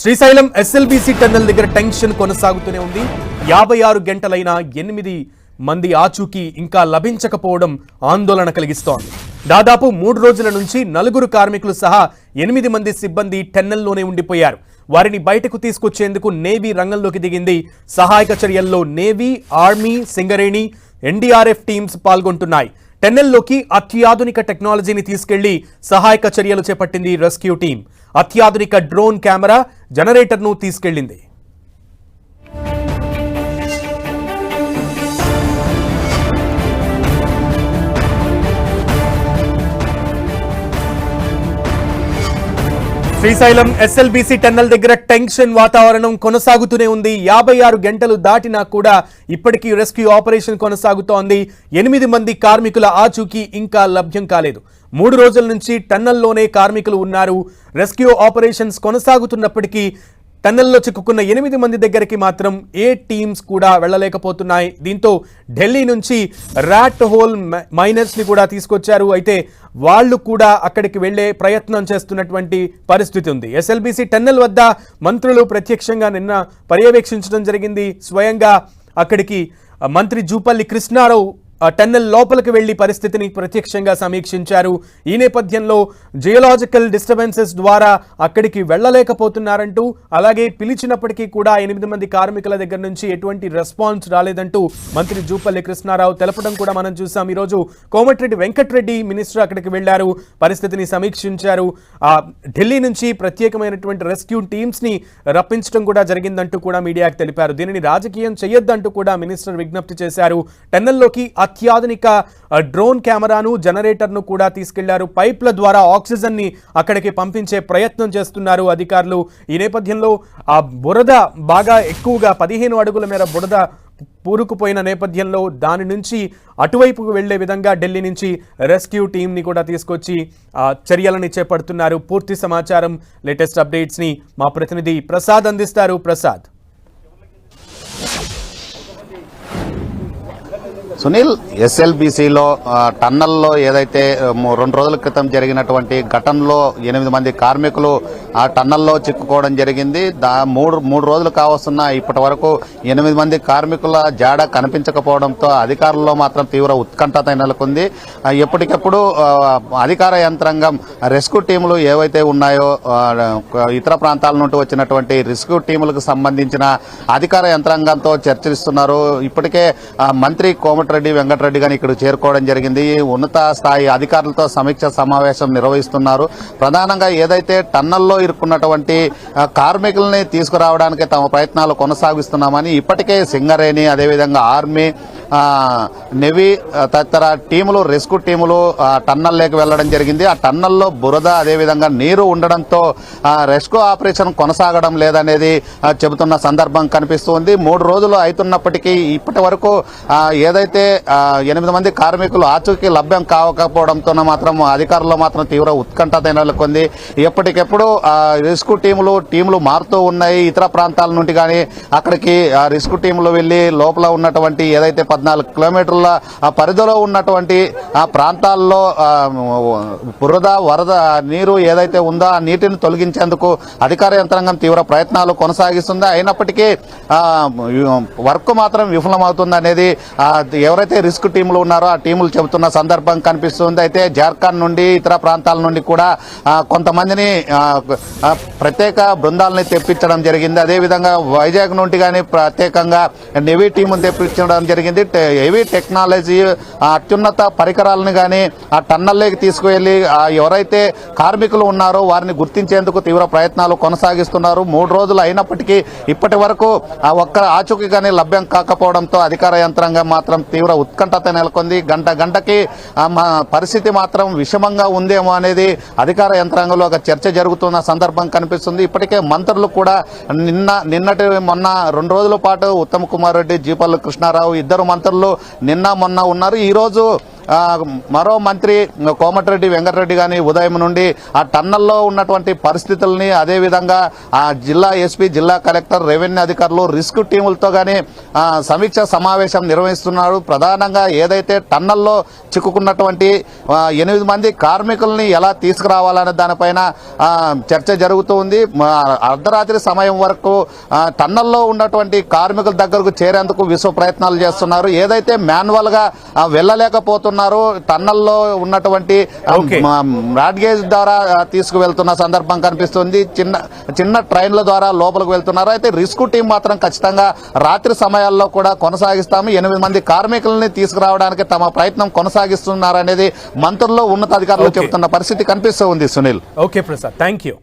Srisailam SLBC tunnel దగ్గర tension కొనసాగుతూనే ఉంది. యాభై ఆరు గంటలైన ఎనిమిది మంది ఆచూకీ ఇంకా లభించకపోవడం ఆందోళన కలిగిస్తోంది. దాదాపు మూడు రోజుల నుంచి నలుగురు కార్మికులు సహా ఎనిమిది మంది సిబ్బంది టెన్నెల్లోనే ఉండిపోయారు. వారిని బయటకు తీసుకొచ్చేందుకు నేవీ రంగంలోకి దిగింది. సహాయక చర్యల్లో navy army Singareni NDRF teams పాల్గొంటున్నాయి. టెన్నెల్లోకి అత్యాధునిక టెక్నాలజీని తీసుకెళ్ళి సహాయక చర్యలు చేపట్టింది రెస్క్యూ టీం అత్యాధునిక డ్రోన్ కెమెరా జనరేటర్ను తీసుకెళ్ళింది శ్రీశైలం ఎస్ఎల్బీసీ టన్నెల్ దగ్గర టెన్షన్ వాతావరణం కొనసాగుతూనే ఉంది. యాభై ఆరు గంటలు దాటినా కూడా ఇప్పటికీ రెస్క్యూ ఆపరేషన్ కొనసాగుతోంది. ఎనిమిది మంది కార్మికుల ఆచూకీ ఇంకా లభ్యం కాలేదు. మూడు రోజుల నుంచి టన్నెల్లోనే కార్మికులు ఉన్నారు. రెస్క్యూ ఆపరేషన్స్ కొనసాగుతున్నప్పటికీ టన్నెల్లో చిక్కుకున్న ఎనిమిది మంది దగ్గరికి మాత్రం ఏ టీమ్స్ కూడా వెళ్ళలేకపోతున్నాయి. దీంతో ఢిల్లీ నుంచి ర్యాట్ హోల్ మైనర్స్ని కూడా తీసుకొచ్చారు. అయితే వాళ్ళు కూడా అక్కడికి వెళ్ళే ప్రయత్నం చేస్తున్నటువంటి పరిస్థితి ఉంది. ఎస్ఎల్బీసీ టన్నెల్ వద్ద మంత్రులు ప్రత్యక్షంగా నిన్న పర్యవేక్షించడం జరిగింది. స్వయంగా అక్కడికి మంత్రి జూపల్లి కృష్ణారావు టన్నెల్ లోపలికి వెళ్ళి పరిస్థితిని ప్రత్యక్షంగా సమీక్షించారు. ఈ నేపథ్యంలో జియోలాజికల్ డిస్టర్బెన్సెస్ ద్వారా అక్కడికి వెళ్ళలేకపోతున్నారంటూ అలాగే పిలిచినప్పటికీ కూడా ఎనిమిది మంది కార్మికుల దగ్గర నుంచి ఎటువంటి రెస్పాన్స్ రాలేదంటూ మంత్రి జూపల్లి కృష్ణారావు తెలపడం కూడా మనం చూసాం. ఈరోజు కోమటిరెడ్డి వెంకటరెడ్డి మినిస్టర్ అక్కడికి వెళ్ళారు పరిస్థితిని సమీక్షించారు. ఆ ఢిల్లీ నుంచి ప్రత్యేకమైనటువంటి రెస్క్యూ టీమ్స్ని రప్పించడం కూడా జరిగిందంటూ కూడా మీడియాకు తెలిపారు. దీనిని రాజకీయం చేయొద్దంటూ కూడా మినిస్టర్ విజ్ఞప్తి చేశారు. టన్నెల్లోకి అత్యాధునిక డ్రోన్ కెమెరాను జనరేటర్ను కూడా తీసుకెళ్ళారు. పైప్ల ద్వారా ఆక్సిజన్ని అక్కడికి పంపించే ప్రయత్నం చేస్తున్నారు అధికారులు. ఈ నేపథ్యంలో ఆ బురద బాగా ఎక్కువగా పదిహేను అడుగుల మేర బురద పూరుకుపోయిన నేపథ్యంలో దాని నుంచి అటువైపుకు వెళ్ళే విధంగా ఢిల్లీ నుంచి రెస్క్యూ టీంని కూడా తీసుకొచ్చి ఆ, చర్యలని చేపడుతున్నారు. పూర్తి సమాచారం లేటెస్ట్ అప్డేట్స్ని మా ప్రతినిధి ప్రసాద్ అందిస్తారు. ప్రసాద్. సునీల్ ఎస్ఎల్బిసిలో టన్నల్లో ఏదైతే రెండు రోజుల క్రితం జరిగినటువంటి ఘటనలో ఎనిమిది మంది కార్మికులు ఆ టన్నల్లో చిక్కుకోవడం జరిగింది. దా మూడు మూడు రోజులు కావస్తున్న ఇప్పటి వరకు ఎనిమిది మంది కార్మికుల జాడ కనిపించకపోవడంతో అధికారుల్లో మాత్రం తీవ్ర ఉత్కంఠత నెలకొంది. ఎప్పటికప్పుడు అధికార యంత్రాంగం రెస్క్యూ టీములు ఏవైతే ఉన్నాయో ఇతర ప్రాంతాల నుండి వచ్చినటువంటి రెస్క్యూ టీములకు సంబంధించిన అధికార యంత్రాంగంతో చర్చిస్తున్నారు. ఇప్పటికే మంత్రి కోమటి కోమటిరెడ్డి వెంకటరెడ్డి గాని ఇక్కడ చేరుకోవడం జరిగింది. ఉన్నత స్థాయి అధికారులతో సమీక్ష సమావేశం నిర్వహిస్తున్నారు. ప్రధానంగా ఏదైతే టన్నల్లో ఇరుక్కున్నటువంటి కార్మికుల్ని తీసుకురావడానికి తమ ప్రయత్నాలు కొనసాగిస్తున్నామని ఇప్పటికే సింగరేణి అదేవిధంగా ఆర్మీ నెవీ తదితర టీములు రెస్క్యూ టీములు టన్నల్లోకి వెళ్ళడం జరిగింది. ఆ టన్నల్లో బురద అదేవిధంగా నీరు ఉండడంతో రెస్క్యూ ఆపరేషన్ కొనసాగడం లేదనేది చెబుతున్న సందర్భం కనిపిస్తుంది మూడు రోజులు అవుతున్నప్పటికీ ఇప్పటి వరకు ఏదైతే ఏదైతే ఎనిమిది మంది కార్మికులు ఆచూకీ లభ్యం కావకపోవడంతో మాత్రం అధికారుల్లో మాత్రం తీవ్ర ఉత్కంఠత నెలకొంది. ఎప్పటికెప్పుడు రిస్క్ టీములు టీములు మారుతూ ఉన్నాయి. ఇతర ప్రాంతాల నుండి కానీ అక్కడికి ఆ, టీములు వెళ్ళి లోపల ఉన్నటువంటి ఏదైతే పద్నాలుగు కిలోమీటర్ల పరిధిలో ఉన్నటువంటి ఆ ప్రాంతాల్లో బురద వరద నీరు ఏదైతే ఉందో ఆ నీటిని తొలగించేందుకు అధికార యంత్రాంగం తీవ్ర ప్రయత్నాలు కొనసాగిస్తుంది. అయినప్పటికీ వర్క్ మాత్రం విఫలమవుతుంది అనేది ఆ, ఎవరైతే రిస్క్ టీములు ఉన్నారో ఆ టీములు చెబుతున్న సందర్భం కనిపిస్తుంది. అయితే జార్ఖండ్ నుండి ఇతర ప్రాంతాల నుండి కూడా కొంతమందిని ప్రత్యేక బృందాలని తెప్పించడం జరిగింది. అదేవిధంగా వైజాగ్ నుండి కానీ ప్రత్యేకంగా నెవీ టీమును తెప్పించడం జరిగింది. హెవీ టెక్నాలజీ అత్యున్నత పరికరాలను కానీ ఆ టన్నల్లోకి తీసుకువెళ్ళి ఎవరైతే కార్మికులు ఉన్నారో వారిని గుర్తించేందుకు తీవ్ర ప్రయత్నాలు కొనసాగిస్తున్నారు. మూడు రోజులు అయినప్పటికీ ఇప్పటి వరకు ఆ ఒక్క ఆచూకీ కానీ లభ్యం కాకపోవడంతో అధికార యంత్రాంగం మాత్రం తీవ్ర ఉత్కంఠత నెలకొంది. గంట గంటకి మా పరిస్థితి మాత్రం విషమంగా ఉందేమో అనేది అధికార యంత్రాంగంలో ఒక చర్చ జరుగుతున్న సందర్భం కనిపిస్తుంది. ఇప్పటికే మంత్రులు కూడా నిన్న నిన్నటి మొన్న రెండు రోజుల పాటు ఉత్తమ్ కుమార్ రెడ్డి జీపల్లి కృష్ణారావు ఇద్దరు మంత్రులు నిన్న మొన్న ఉన్నారు. ఈ రోజు మరో మంత్రి కోమటిరెడ్డి వెంకటరెడ్డి కానీ ఉదయం నుండి ఆ టన్నల్లో ఉన్నటువంటి పరిస్థితుల్ని అదేవిధంగా ఆ జిల్లా ఎస్పీ జిల్లా కలెక్టర్ రెవెన్యూ అధికారులు రిస్క్ టీములతో కానీ సమీక్ష సమావేశం నిర్వహిస్తున్నారు. ప్రధానంగా ఏదైతే టన్నల్లో చిక్కుకున్నటువంటి ఎనిమిది మంది కార్మికుల్ని ఎలా తీసుకురావాలనే దానిపైన చర్చ జరుగుతూ ఉంది. అర్ధరాత్రి సమయం వరకు టన్నల్లో ఉన్నటువంటి కార్మికుల దగ్గరకు చేరేందుకు విశ్వ ప్రయత్నాలు చేస్తున్నారు. ఏదైతే మాన్యువల్గా వెళ్ళలేకపోతున్నారు వెళ్ళలేకపోతున్నారో టన్నల్లో ఉన్నటువంటి బ్రాడ్గేజ్ ద్వారా తీసుకువెళ్తున్న సందర్భం కనిపిస్తుంది. చిన్న చిన్న ట్రైన్ల ద్వారా లోపలికి వెళ్తున్నారు. అయితే రిస్క్ టీం మాత్రం ఖచ్చితంగా రాత్రి సమయాల్లో కూడా కొనసాగిస్తాము. ఎనిమిది మంది కార్మికుల్ని తీసుకురావడానికి తమ ప్రయత్నం కొనసాగిస్తున్నారనేది మంత్రుల్లో ఉన్నతాధికారులు. చెబుతున్న పరిస్థితి కనిపిస్తూ ఉంది Sunil. Okay Prasad thank you